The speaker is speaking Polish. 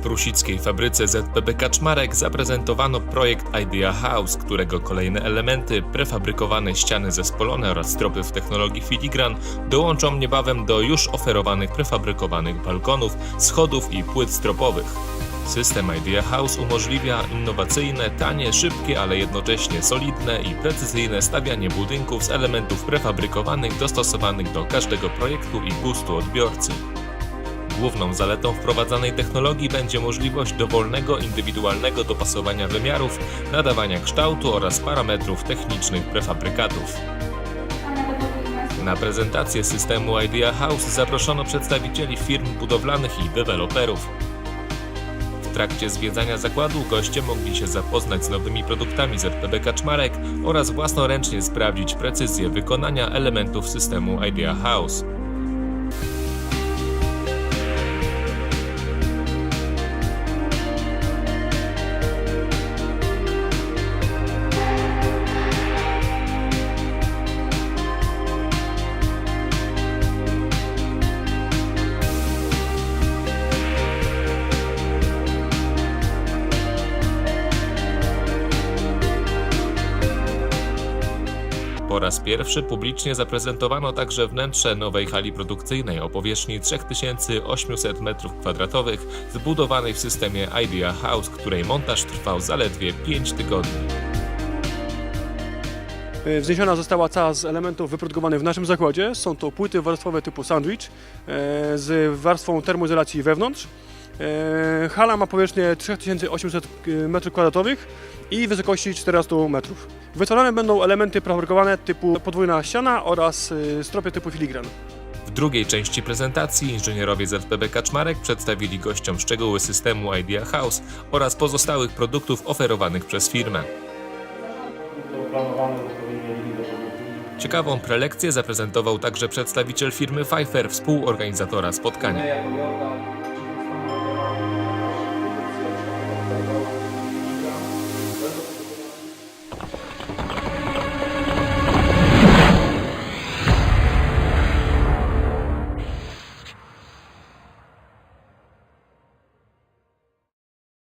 W prusickiej fabryce ZPB Kaczmarek zaprezentowano projekt Idea House, którego kolejne elementy, prefabrykowane ściany zespolone oraz stropy w technologii filigran dołączą niebawem do już oferowanych prefabrykowanych balkonów, schodów i płyt stropowych. System Idea House umożliwia innowacyjne, tanie, szybkie, ale jednocześnie solidne i precyzyjne stawianie budynków z elementów prefabrykowanych dostosowanych do każdego projektu i gustu odbiorcy. Główną zaletą wprowadzanej technologii będzie możliwość dowolnego, indywidualnego dopasowania wymiarów, nadawania kształtu oraz parametrów technicznych prefabrykatów. Na prezentację systemu Idea House zaproszono przedstawicieli firm budowlanych i deweloperów. W trakcie zwiedzania zakładu goście mogli się zapoznać z nowymi produktami ZPB Kaczmarek oraz własnoręcznie sprawdzić precyzję wykonania elementów systemu Idea House. Po raz pierwszy publicznie zaprezentowano także wnętrze nowej hali produkcyjnej o powierzchni 3800 m2, zbudowanej w systemie Idea House, której montaż trwał zaledwie 5 tygodni. E, Wzniesiona została cała z elementów wyprodukowanych w naszym zakładzie. Są to płyty warstwowe typu sandwich e, z warstwą termoizolacji wewnątrz. E, Hala ma powierzchnię 3800 m2 i wysokości 14 metrów. Wytwarzane będą elementy prefabrykowane typu podwójna ściana oraz e, stropy typu filigran. W drugiej części prezentacji inżynierowie ZPB Kaczmarek przedstawili gościom szczegóły systemu Idea House oraz pozostałych produktów oferowanych przez firmę. Ciekawą prelekcję zaprezentował także przedstawiciel firmy Pfeiffer, współorganizatora spotkania. Thank you.